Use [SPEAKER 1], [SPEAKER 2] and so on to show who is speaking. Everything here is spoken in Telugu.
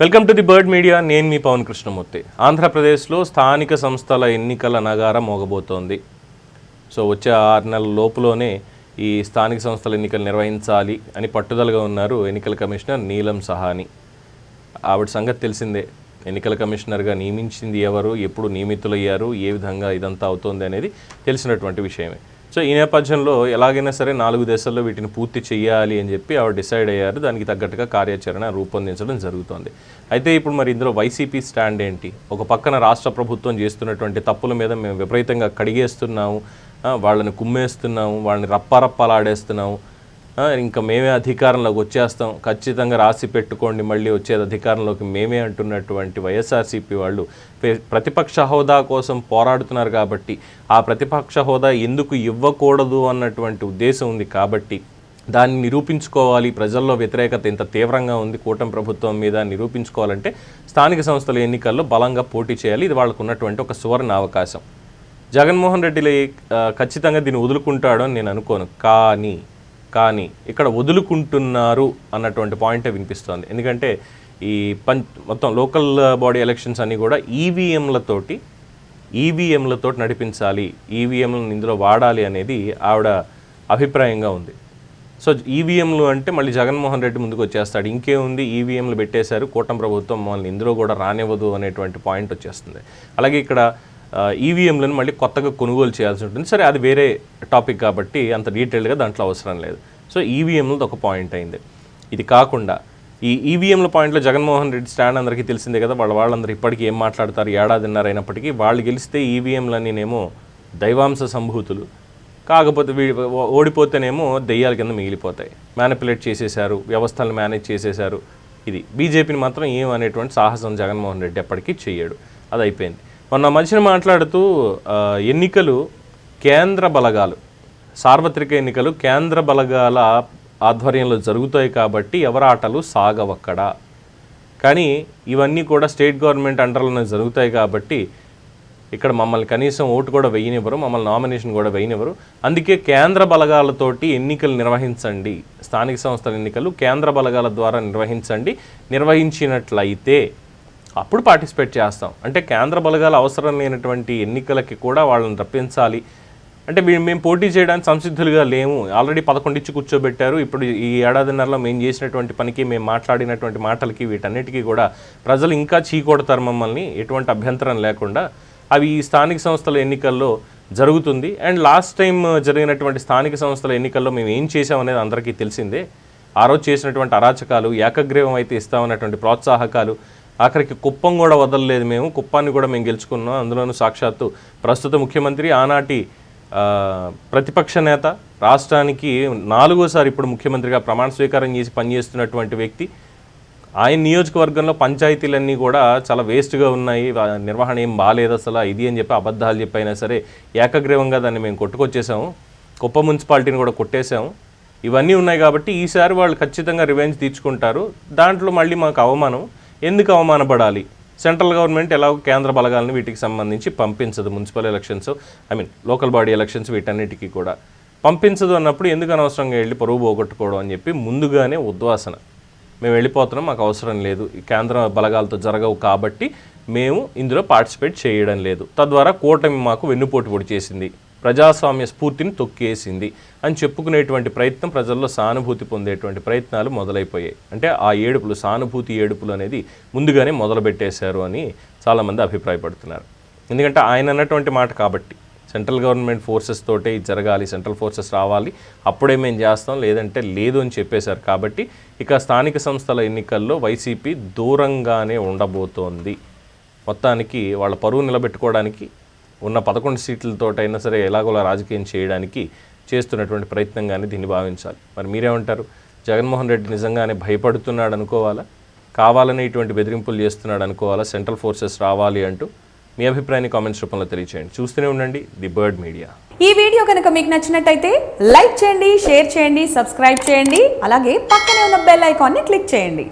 [SPEAKER 1] Welcome to the bird media నేను మీ పవన్ కృష్ణమూర్తి. ఆంధ్రప్రదేశ్లో స్థానిక సంస్థల ఎన్నికల నగారం మోగబోతోంది. సో వచ్చే ఆరు నెలల లోపులోనే ఈ స్థానిక సంస్థల ఎన్నికలు నిర్వహించాలి అని పట్టుదలగా ఉన్నారు ఎన్నికల కమిషనర్ నీలం సహాని. ఆవిడ సంగతి తెలిసిందే. ఎన్నికల కమిషనర్గా నియమించింది ఎవరు? ఎప్పుడు నియమితులయ్యారు? ఏ విధంగా ఇదంతా అవుతోంది అనేది తెలిసినటువంటి విషయమే. సో ఈ నేపథ్యంలో ఎలాగైనా సరే నాలుగు దేశాల్లో వీటిని పూర్తి చేయాలి అని చెప్పి ఆవిడ డిసైడ్ అయ్యారు. దానికి తగ్గట్టుగా కార్యాచరణ రూపొందించడం జరుగుతోంది. అయితే ఇప్పుడు మరి ఇందులో వైసీపీ స్టాండ్ ఏంటి? ఒక పక్కన రాష్ట్ర ప్రభుత్వం చేస్తున్నటువంటి తప్పుల మీద మేము విపరీతంగా కడిగేస్తున్నాము వాళ్ళని కుమ్మేస్తున్నాము వాళ్ళని రప్పారప్పాలాడేస్తున్నాము. ఇంకా మేమే అధికారంలోకి వచ్చేస్తాం. ఖచ్చితంగా రాసి పెట్టుకోండి. మళ్ళీ వచ్చేది అధికారంలోకి మేమే అంటున్నటువంటి వైఎస్ఆర్సీపీ వాళ్ళు ప్రతిపక్ష హోదా కోసం పోరాడుతున్నారు కాబట్టి ఆ ప్రతిపక్ష హోదా ఎందుకు ఇవ్వకూడదు అన్నటువంటి ఉద్దేశం ఉంది కాబట్టి దాన్ని నిరూపించుకోవాలి. ప్రజల్లో వ్యతిరేకత ఇంత తీవ్రంగా ఉంది. కూటమి ప్రభుత్వం మీద నిరూపించుకోవాలంటే స్థానిక సంస్థల ఎన్నికల్లో బలంగా పోటీ చేయాలి. ఇది వాళ్ళకు ఉన్నటువంటి ఒక సువర్ణ అవకాశం. జగన్మోహన్ రెడ్డిలో ఖచ్చితంగా దీన్ని వదులుకుంటాడు అని నేను అనుకోను. కానీ కానీ ఇక్కడ వదులుకుంటున్నారు అన్నటువంటి పాయింటే వినిపిస్తోంది. ఎందుకంటే ఈ పం మొత్తం లోకల్ బాడీ ఎలక్షన్స్ అన్నీ కూడా ఈవీఎంలతోటి ఈవీఎంలతో నడిపించాలి ఈవీఎంలను ఇందులో వాడాలి అనేది ఆవిడ అభిప్రాయంగా ఉంది. సో ఈవీఎంలు అంటే మళ్ళీ జగన్మోహన్ రెడ్డి ముందుకు వచ్చేస్తాడు. ఇంకేముంది ఈవీఎంలు పెట్టేశారు కూటమి ప్రభుత్వం మమ్మల్ని ఇందులో కూడా రానివ్వదు అనేటువంటి పాయింట్ వచ్చేస్తుంది. అలాగే ఇక్కడ ఈవీఎంలను మళ్ళీ కొత్తగా కొనుగోలు చేయాల్సి ఉంటుంది. సరే అది వేరే టాపిక్ కాబట్టి అంత డీటెయిల్గా దాంట్లో అవసరం లేదు. సో ఈవీఎంలది ఒక పాయింట్ అయింది. ఇది కాకుండా ఈ ఈవీఎంల పాయింట్లో జగన్మోహన్ రెడ్డి స్టాండ్ అందరికీ తెలిసిందే కదా వాళ్ళ వాళ్ళందరూ ఇప్పటికీ ఏం మాట్లాడతారు ఏడాదిన్నర అయినప్పటికీ వాళ్ళు గెలిస్తే ఈవీఎంలన్నీనేమో దైవాంశ సంభూతులు. కాకపోతే వీ ఓ- ఓడిపోతేనేమో దెయ్యాల కింద మిగిలిపోతాయి. మ్యానిపులేట్ చేసేశారు వ్యవస్థలను మేనేజ్ చేసేశారు. ఇది బీజేపీని మాత్రం ఏం అనేటువంటి సాహసం జగన్మోహన్ రెడ్డి ఎప్పటికీ చేయడు అది అయిపోయింది. మొన్న మధ్యన మాట్లాడుతూ ఎన్నికలు కేంద్ర బలగాలు సార్వత్రిక ఎన్నికలు కేంద్ర బలగాల ఆధ్వర్యంలో జరుగుతాయి కాబట్టి ఎవరాటలు సాగవక్కడా సాగవక్కడ? కానీ ఇవన్నీ కూడా స్టేట్ గవర్నమెంట్ అండర్లోనే జరుగుతాయి కాబట్టి ఇక్కడ మమ్మల్ని కనీసం ఓటు కూడా వేయనివ్వరు మమ్మల్ని నామినేషన్ కూడా వేయనివ్వరు. అందుకే కేంద్ర బలగాలతోటి ఎన్నికలు నిర్వహించండి. స్థానిక సంస్థల ఎన్నికలు కేంద్ర బలగాల ద్వారా నిర్వహించండి. నిర్వహించినట్లయితే అప్పుడు పార్టిసిపేట్ చేస్తాం. అంటే కేంద్ర బలగాల అవసరం లేనటువంటి ఎన్నికలకి కూడా వాళ్ళని రప్పించాలి. అంటే మేము పోటీ చేయడానికి సంసిద్ధులుగా లేము. ఆల్రెడీ పదకొండు ఇచ్చి కూర్చోబెట్టారు. ఇప్పుడు ఈ ఏడాదిన్నరలో మేము చేసినటువంటి పనికి మేము మాట్లాడినటువంటి మాటలకి వీటన్నిటికీ కూడా ప్రజలు ఇంకా చీకొడతారు మమ్మల్ని. ఎటువంటి అభ్యంతరం లేకుండా అవి ఈ స్థానిక సంస్థల ఎన్నికల్లో జరుగుతుంది. అండ్ లాస్ట్ టైం జరిగినటువంటి స్థానిక సంస్థల ఎన్నికల్లో మేము ఏం చేసామనేది అందరికీ తెలిసిందే. ఆ రోజు చేసినటువంటి అరాచకాలు ఏకగ్రీవం అయితే ఇస్తామన్నటువంటి ప్రోత్సాహకాలు ఆఖరికి కుప్పం కూడా వదలలేదు మేము కుప్పాన్ని కూడా మేము గెలుచుకున్నాం. అందులోనూ సాక్షాత్తు ప్రస్తుత ముఖ్యమంత్రి ఆనాటి ప్రతిపక్ష నేత రాష్ట్రానికి నాలుగోసారి ఇప్పుడు ముఖ్యమంత్రిగా ప్రమాణ స్వీకారం చేసి పనిచేస్తున్నటువంటి వ్యక్తి. ఆయన నియోజకవర్గంలో పంచాయతీలన్నీ కూడా చాలా వేస్ట్గా ఉన్నాయి. నిర్వహణ ఏం బాగాలేదు అసలు ఇది అని చెప్పి అబద్ధాలు చెప్పైనా సరే ఏకగ్రీవంగా దాన్ని మేము కొట్టుకొచ్చేసాము కుప్ప మున్సిపాలిటీని కూడా కొట్టేశాము ఇవన్నీ ఉన్నాయి కాబట్టి ఈసారి వాళ్ళు ఖచ్చితంగా రివెంజ్ తీర్చుకుంటారు. దాంట్లో మళ్ళీ మాకు అవమానం. ఎందుకు అవమానపడాలి? సెంట్రల్ గవర్నమెంట్ ఎలాగో కేంద్ర బలగాలను వీటికి సంబంధించి పంపించదు? Municipal elections I mean local body elections వీటన్నిటికీ కూడా. పంపించదు అన్నప్పుడు ఎందుకు అనవసరంగా వెళ్ళి పరువు పోగొట్టుకోవడం అని చెప్పి ముందుగానే ఉద్వాసన. మేము వెళ్ళిపోతున్నాం మాకు అవసరం లేదు. ఈ కేంద్ర బలగాలతో జరగవు కాబట్టి మేము ఇందులో పార్టిసిపేట్ చేయడం లేదు. తద్వారా కూటమి మాకు వెన్నుపోటు పొడి చేసింది. ప్రజాస్వామ్య స్ఫూర్తిని తొక్కేసింది అని చెప్పుకునేటువంటి ప్రయత్నం ప్రజల్లో సానుభూతి పొందేటువంటి ప్రయత్నాలు మొదలైపోయాయి. అంటే ఆ ఏడుపులు సానుభూతి ఏడుపులు అనేది ముందుగానే మొదలుపెట్టేశారు అని చాలామంది అభిప్రాయపడుతున్నారు. ఎందుకంటే ఆయన అన్నటువంటి మాట కాబట్టి సెంట్రల్ గవర్నమెంట్ ఫోర్సెస్ తోటే ఇది జరగాలి సెంట్రల్ ఫోర్సెస్ రావాలి అప్పుడే మేము చేస్తాం లేదంటే లేదు అని చెప్పేశారు కాబట్టి ఇక స్థానిక సంస్థల ఎన్నికల్లో వైసీపీ దూరంగానే ఉండబోతోంది. మొత్తానికి వాళ్ళ పరువు నిలబెట్టుకోవడానికి ఉన్న పదకొండు సీట్లతోటైనా సరే ఎలాగోలా రాజకీయం చేయడానికి చేస్తున్నటువంటి ప్రయత్నంగానే దీన్ని భావించాలి. మరి మీరేమంటారు? జగన్మోహన్ రెడ్డి నిజంగానే భయపడుతున్నాడు అనుకోవాలా? కావాలని ఇటువంటి బెదిరింపులు చేస్తున్నాడు అనుకోవాలా? సెంట్రల్ ఫోర్సెస్ రావాలి అంటూ మీ అభిప్రాయాన్ని కామెంట్స్ రూపంలో తెలియచేయండి. చూస్తూనే ఉండండి ది బర్డ్ మీడియా.
[SPEAKER 2] ఈ వీడియో కనుక మీకు నచ్చినట్టయితే లైక్ చేయండి షేర్ చేయండి సబ్స్క్రైబ్ చేయండి అలాగే పక్కనే ఉన్న బెల్ ఐకాన్ని క్లిక్ చేయండి.